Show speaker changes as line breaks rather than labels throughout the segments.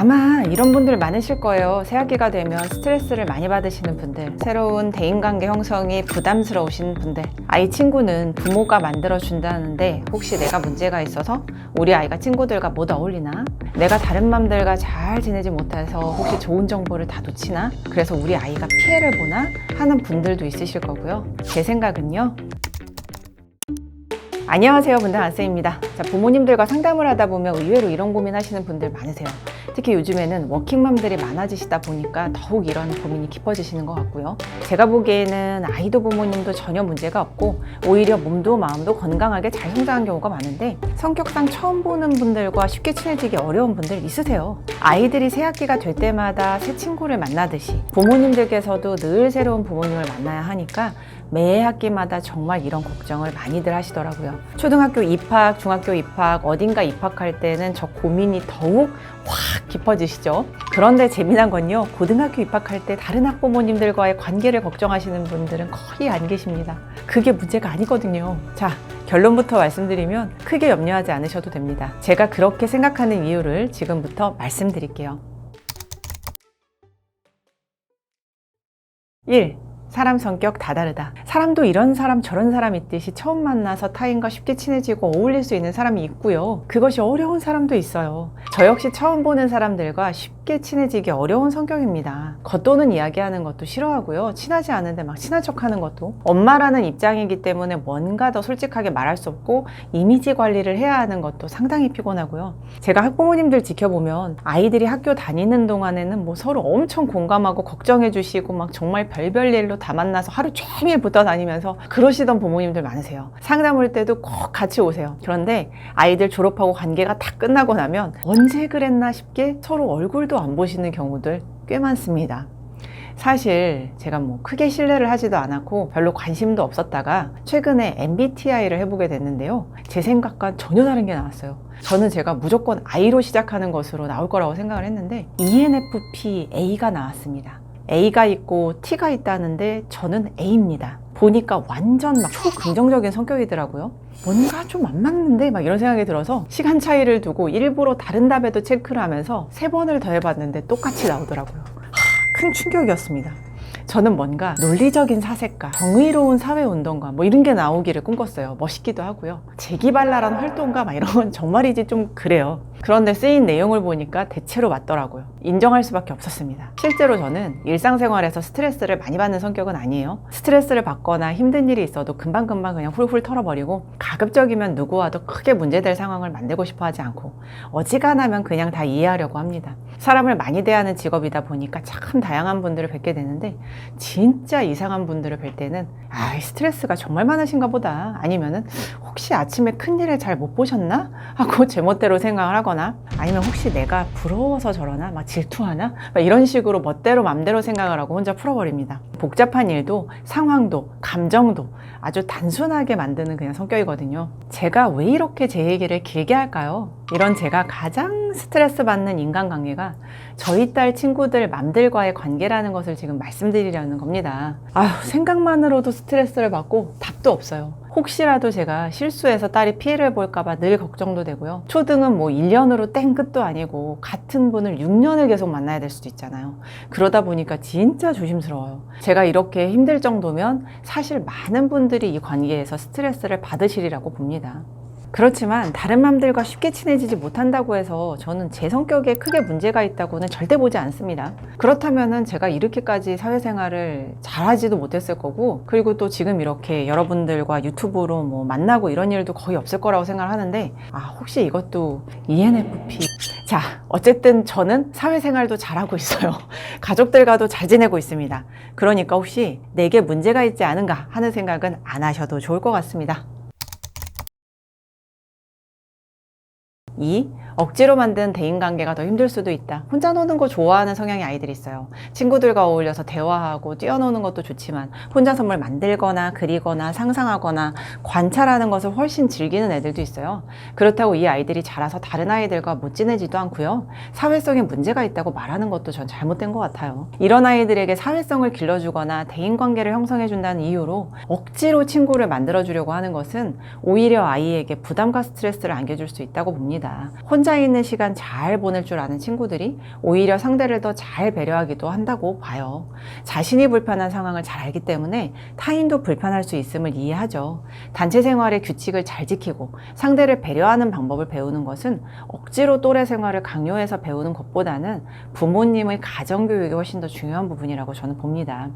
아마 이런 분들 많으실 거예요. 새학기가 되면 스트레스를 많이 받으시는 분들, 새로운 대인관계 형성이 부담스러우신 분들, 아이 친구는 부모가 만들어 준다는데 혹시 내가 문제가 있어서 우리 아이가 친구들과 못 어울리나? 내가 다른 맘들과 잘 지내지 못해서 혹시 좋은 정보를 다 놓치나? 그래서 우리 아이가 피해를 보나? 하는 분들도 있으실 거고요. 제 생각은요. 안녕하세요 분당 안쌤입니다 자, 부모님들과 상담을 하다 보면 의외로 이런 고민하시는 분들 많으세요 특히 요즘에는 워킹맘들이 많아지시다 보니까 더욱 이런 고민이 깊어지시는 것 같고요 제가 보기에는 아이도 부모님도 전혀 문제가 없고 오히려 몸도 마음도 건강하게 잘 성장한 경우가 많은데 성격상 처음 보는 분들과 쉽게 친해지기 어려운 분들 있으세요 아이들이 새학기가 될 때마다 새 친구를 만나듯이 부모님들께서도 늘 새로운 부모님을 만나야 하니까 매 학기마다 정말 이런 걱정을 많이들 하시더라고요. 초등학교 입학, 중학교 입학, 어딘가 입학할 때는 저 고민이 더욱 확 깊어지시죠. 그런데 재미난 건요, 고등학교 입학할 때 다른 학부모님들과의 관계를 걱정하시는 분들은 거의 안 계십니다. 그게 문제가 아니거든요. 자, 결론부터 말씀드리면 크게 염려하지 않으셔도 됩니다. 제가 그렇게 생각하는 이유를 지금부터 말씀드릴게요. 1. 사람 성격 다 다르다. 사람도 이런 사람 저런 사람 있듯이 처음 만나서 타인과 쉽게 친해지고 어울릴 수 있는 사람이 있고요. 그것이 어려운 사람도 있어요. 저 역시 처음 보는 사람들과 쉽게 친해지기 어려운 성격입니다. 겉도는 이야기하는 것도 싫어하고요. 친하지 않은데 막 친한 척 하는 것도. 엄마라는 입장이기 때문에 뭔가 더 솔직하게 말할 수 없고 이미지 관리를 해야 하는 것도 상당히 피곤하고요. 제가 학부모님들 지켜보면 아이들이 학교 다니는 동안에는 뭐 서로 엄청 공감하고 걱정해 주시고 막 정말 별별 일로 다 만나서 하루 종일 붙어 다니면서 그러시던 부모님들 많으세요. 상담 올 때도 꼭 같이 오세요. 그런데 아이들 졸업하고 관계가 다 끝나고 나면 언제 그랬나 싶게 서로 얼굴도 안 보시는 경우들 꽤 많습니다. 사실 제가 뭐 크게 신뢰를 하지도 않았고 별로 관심도 없었다가 최근에 MBTI를 해보게 됐는데요. 제 생각과 전혀 다른 게 나왔어요. 저는 제가 무조건 I로 시작하는 것으로 나올 거라고 생각을 했는데 ENFP A가 나왔습니다. A가 있고 T가 있다는데 저는 A입니다. 보니까 완전 막 초긍정적인 성격이더라고요. 뭔가 좀 안 맞는데 막 이런 생각이 들어서 시간 차이를 두고 일부러 다른 답에도 체크를 하면서 세 번을 더 해봤는데 똑같이 나오더라고요. 하, 큰 충격이었습니다. 저는 뭔가 논리적인 사색가, 정의로운 사회운동가 뭐 이런 게 나오기를 꿈꿨어요. 멋있기도 하고요. 재기발랄한 활동가 막 이런 건 정말이지 좀 그래요. 그런데 쓰인 내용을 보니까 대체로 맞더라고요. 인정할 수밖에 없었습니다. 실제로 저는 일상생활에서 스트레스를 많이 받는 성격은 아니에요. 스트레스를 받거나 힘든 일이 있어도 금방금방 그냥 훌훌 털어버리고 가급적이면 누구와도 크게 문제될 상황을 만들고 싶어 하지 않고 어지간하면 그냥 다 이해하려고 합니다. 사람을 많이 대하는 직업이다 보니까 참 다양한 분들을 뵙게 되는데 진짜 이상한 분들을 뵐 때는 아 스트레스가 정말 많으신가 보다 아니면은 혹시 아침에 큰일을 잘 못 보셨나 하고 제멋대로 생각을 하 거나 아니면 혹시 내가 부러워서 저러나 막 질투하나 막 이런 식으로 멋대로 맘대로 생각을 하고 혼자 풀어버립니다 복잡한 일도 상황도 감정도 아주 단순하게 만드는 그냥 성격이거든요 제가 왜 이렇게 제 얘기를 길게 할까요 이런 제가 가장 스트레스 받는 인간관계가 저희 딸 친구들 맘들과의 관계라는 것을 지금 말씀드리려는 겁니다. 아휴, 생각만으로도 스트레스를 받고 답도 없어요. 혹시라도 제가 실수해서 딸이 피해를 볼까봐 늘 걱정도 되고요. 초등은 뭐 1년으로 땡 끝도 아니고 같은 분을 6년을 계속 만나야 될 수도 있잖아요. 그러다 보니까 진짜 조심스러워요. 제가 이렇게 힘들 정도면 사실 많은 분들이 이 관계에서 스트레스를 받으시리라고 봅니다. 그렇지만 다른 맘들과 쉽게 친해지지 못한다고 해서 저는 제 성격에 크게 문제가 있다고는 절대 보지 않습니다. 그렇다면은 제가 이렇게까지 사회생활을 잘하지도 못했을 거고, 그리고 또 지금 이렇게 여러분들과 유튜브로 뭐 만나고 이런 일도 거의 없을 거라고 생각을 하는데, 아, 혹시 이것도 ENFP. 자, 어쨌든 저는 사회생활도 잘하고 있어요. 가족들과도 잘 지내고 있습니다. 그러니까 혹시 내게 문제가 있지 않은가 하는 생각은 안 하셔도 좋을 것 같습니다. 2. 억지로 만든 대인관계가 더 힘들 수도 있다. 혼자 노는 거 좋아하는 성향의 아이들이 있어요. 친구들과 어울려서 대화하고 뛰어노는 것도 좋지만 혼자서 뭘 만들거나 그리거나 상상하거나 관찰하는 것을 훨씬 즐기는 애들도 있어요. 그렇다고 이 아이들이 자라서 다른 아이들과 못 지내지도 않고요. 사회성에 문제가 있다고 말하는 것도 전 잘못된 것 같아요. 이런 아이들에게 사회성을 길러주거나 대인관계를 형성해준다는 이유로 억지로 친구를 만들어주려고 하는 것은 오히려 아이에게 부담과 스트레스를 안겨줄 수 있다고 봅니다. 혼자 있는 시간 잘 보낼 줄 아는 친구들이 오히려 상대를 더 잘 배려하기도 한다고 봐요. 자신이 불편한 상황을 잘 알기 때문에 타인도 불편할 수 있음을 이해하죠. 단체 생활의 규칙을 잘 지키고 상대를 배려하는 방법을 배우는 것은 억지로 또래 생활을 강요해서 배우는 것보다는 부모님의 가정교육이 훨씬 더 중요한 부분이라고 저는 봅니다.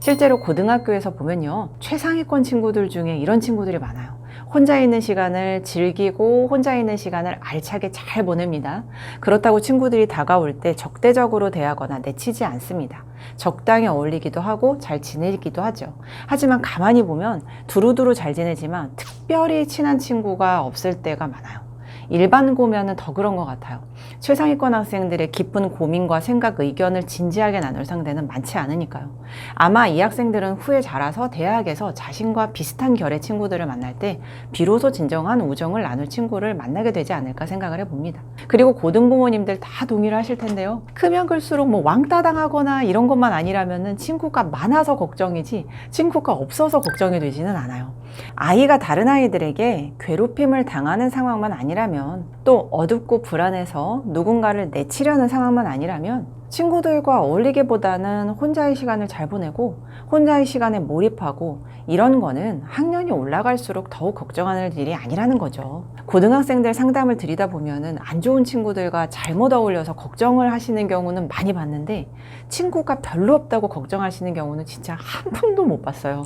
실제로 고등학교에서 보면요. 최상위권 친구들 중에 이런 친구들이 많아요. 혼자 있는 시간을 즐기고 혼자 있는 시간을 알차게 잘 보냅니다. 그렇다고 친구들이 다가올 때 적대적으로 대하거나 내치지 않습니다. 적당히 어울리기도 하고 잘 지내기도 하죠. 하지만 가만히 보면 두루두루 잘 지내지만 특별히 친한 친구가 없을 때가 많아요. 일반 고면은 더 그런 것 같아요. 최상위권 학생들의 깊은 고민과 생각, 의견을 진지하게 나눌 상대는 많지 않으니까요. 아마 이 학생들은 후에 자라서 대학에서 자신과 비슷한 결의 친구들을 만날 때 비로소 진정한 우정을 나눌 친구를 만나게 되지 않을까 생각을 해봅니다. 그리고 고등부모님들 다 동의를 하실 텐데요. 크면 클수록 뭐 왕따 당하거나 이런 것만 아니라면은 친구가 많아서 걱정이지 친구가 없어서 걱정이 되지는 않아요. 아이가 다른 아이들에게 괴롭힘을 당하는 상황만 아니라면 또 어둡고 불안해서 누군가를 내치려는 상황만 아니라면 친구들과 어울리기보다는 혼자의 시간을 잘 보내고 혼자의 시간에 몰입하고 이런 거는 학년이 올라갈수록 더욱 걱정하는 일이 아니라는 거죠. 고등학생들 상담을 드리다 보면은 안 좋은 친구들과 잘못 어울려서 걱정을 하시는 경우는 많이 봤는데 친구가 별로 없다고 걱정하시는 경우는 진짜 한 푼도 못 봤어요.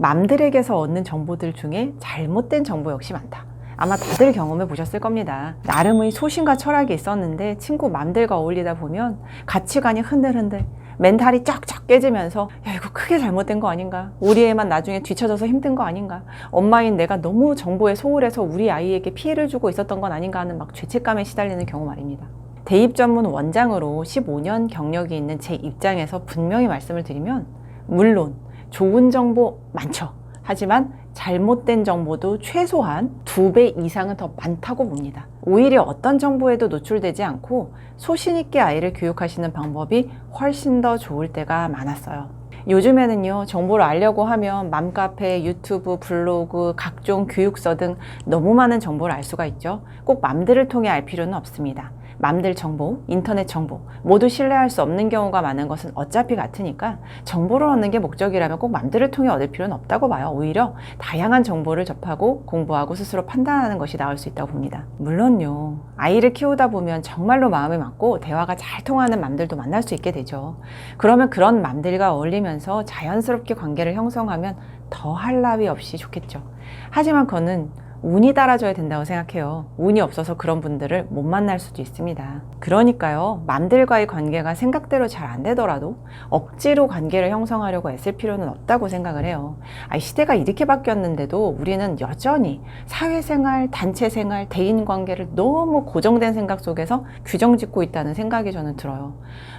3. 맘들에게서 얻는 정보들 중에 잘못된 정보 역시 많다. 아마 다들 경험해 보셨을 겁니다. 나름의 소신과 철학이 있었는데 친구 맘들과 어울리다 보면 가치관이 흔들흔들 멘탈이 쫙쫙 깨지면서 야 이거 크게 잘못된 거 아닌가 우리 애만 나중에 뒤처져서 힘든 거 아닌가 엄마인 내가 너무 정보에 소홀해서 우리 아이에게 피해를 주고 있었던 건 아닌가 하는 막 죄책감에 시달리는 경우 말입니다. 대입 전문 원장으로 15년 경력이 있는 제 입장에서 분명히 말씀을 드리면 물론 좋은 정보 많죠. 하지만 잘못된 정보도 최소한 두 배 이상은 더 많다고 봅니다. 오히려 어떤 정보에도 노출되지 않고 소신있게 아이를 교육하시는 방법이 훨씬 더 좋을 때가 많았어요. 요즘에는요, 정보를 알려고 하면 맘카페, 유튜브, 블로그, 각종 교육서 등 너무 많은 정보를 알 수가 있죠. 꼭 맘들을 통해 알 필요는 없습니다. 맘들 정보, 인터넷 정보 모두 신뢰할 수 없는 경우가 많은 것은 어차피 같으니까 정보를 얻는 게 목적이라면 꼭 맘들을 통해 얻을 필요는 없다고 봐요. 오히려 다양한 정보를 접하고 공부하고 스스로 판단하는 것이 나을 수 있다고 봅니다. 물론요. 아이를 키우다 보면 정말로 마음에 맞고 대화가 잘 통하는 맘들도 만날 수 있게 되죠. 그러면 그런 맘들과 어울리면서 자연스럽게 관계를 형성하면 더할 나위 없이 좋겠죠. 하지만 그거는 운이 따라줘야 된다고 생각해요. 운이 없어서 그런 분들을 못 만날 수도 있습니다. 그러니까요, 맘들과의 관계가 생각대로 잘 안 되더라도 억지로 관계를 형성하려고 애쓸 필요는 없다고 생각을 해요. 아, 시대가 이렇게 바뀌었는데도 우리는 여전히 사회생활, 단체생활, 대인관계를 너무 고정된 생각 속에서 규정 짓고 있다는 생각이 저는 들어요.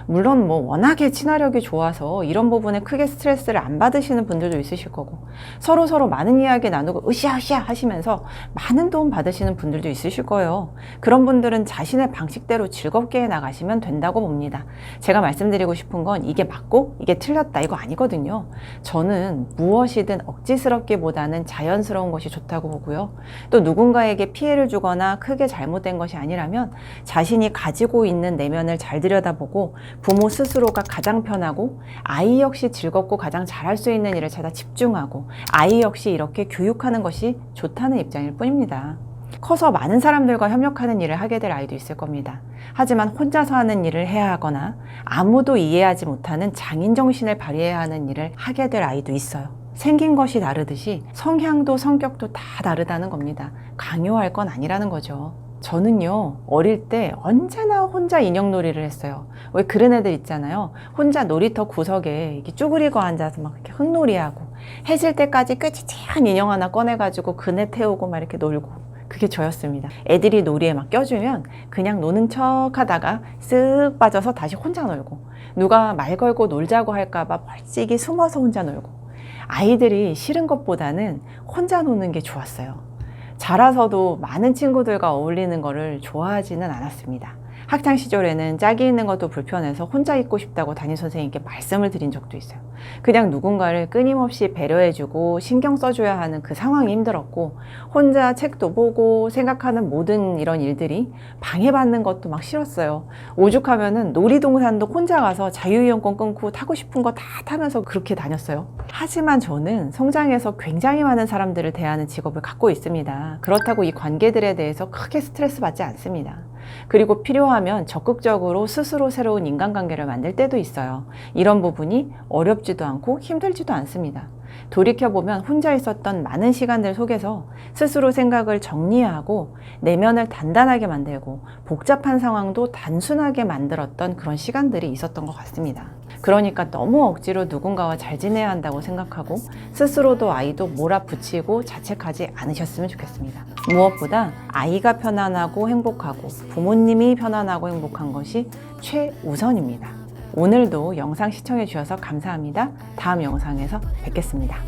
물론 뭐 워낙에 친화력이 좋아서 이런 부분에 크게 스트레스를 안 받으시는 분들도 있으실 거고 서로 서로 많은 이야기 나누고 으쌰으쌰 하시면서 많은 도움 받으시는 분들도 있으실 거예요. 그런 분들은 자신의 방식대로 즐겁게 해 나가시면 된다고 봅니다. 제가 말씀드리고 싶은 건 이게 맞고 이게 틀렸다 이거 아니거든요. 저는 무엇이든 억지스럽기보다는 자연스러운 것이 좋다고 보고요. 또 누군가에게 피해를 주거나 크게 잘못된 것이 아니라면 자신이 가지고 있는 내면을 잘 들여다보고 부모 스스로가 가장 편하고 아이 역시 즐겁고 가장 잘할 수 있는 일을 찾아 집중하고 아이 역시 이렇게 교육하는 것이 좋다는 입장 일 뿐입니다. 커서 많은 사람들과 협력하는 일을 하게 될 아이도 있을 겁니다. 하지만 혼자서 하는 일을 해야 하거나 아무도 이해하지 못하는 장인 정신을 발휘해야 하는 일을 하게 될 아이도 있어요. 생긴 것이 다르듯이 성향도 성격도 다 다르다는 겁니다. 강요할 건 아니라는 거죠. 저는요, 어릴 때 언제나 혼자 인형놀이를 했어요. 왜 그런 애들 있잖아요. 혼자 놀이터 구석에 이렇게 쭈그리고 앉아서 막 이렇게 흙놀이하고, 해질 때까지 끄지지한 인형 하나 꺼내가지고 그네 태우고 막 이렇게 놀고. 그게 저였습니다. 애들이 놀이에 막 껴주면 그냥 노는 척 하다가 쓱 빠져서 다시 혼자 놀고, 누가 말 걸고 놀자고 할까봐 멀찍이 숨어서 혼자 놀고, 아이들이 싫은 것보다는 혼자 노는 게 좋았어요. 자라서도 많은 친구들과 어울리는 거를 좋아하지는 않았습니다. 학창 시절에는 짝이 있는 것도 불편해서 혼자 있고 싶다고 담임 선생님께 말씀을 드린 적도 있어요. 그냥 누군가를 끊임없이 배려해주고 신경 써줘야 하는 그 상황이 힘들었고 혼자 책도 보고 생각하는 모든 이런 일들이 방해받는 것도 막 싫었어요. 오죽하면은 놀이동산도 혼자 가서 자유이용권 끊고 타고 싶은 거 다 타면서 그렇게 다녔어요. 하지만 저는 성장해서 굉장히 많은 사람들을 대하는 직업을 갖고 있습니다. 그렇다고 이 관계들에 대해서 크게 스트레스 받지 않습니다. 그리고 필요하면 적극적으로 스스로 새로운 인간관계를 만들 때도 있어요. 이런 부분이 어렵지도 않고 힘들지도 않습니다. 돌이켜보면 혼자 있었던 많은 시간들 속에서 스스로 생각을 정리하고 내면을 단단하게 만들고 복잡한 상황도 단순하게 만들었던 그런 시간들이 있었던 것 같습니다. 그러니까 너무 억지로 누군가와 잘 지내야 한다고 생각하고 스스로도 아이도 몰아붙이고 자책하지 않으셨으면 좋겠습니다. 무엇보다 아이가 편안하고 행복하고 부모님이 편안하고 행복한 것이 최우선입니다. 오늘도 영상 시청해 주셔서 감사합니다. 다음 영상에서 뵙겠습니다.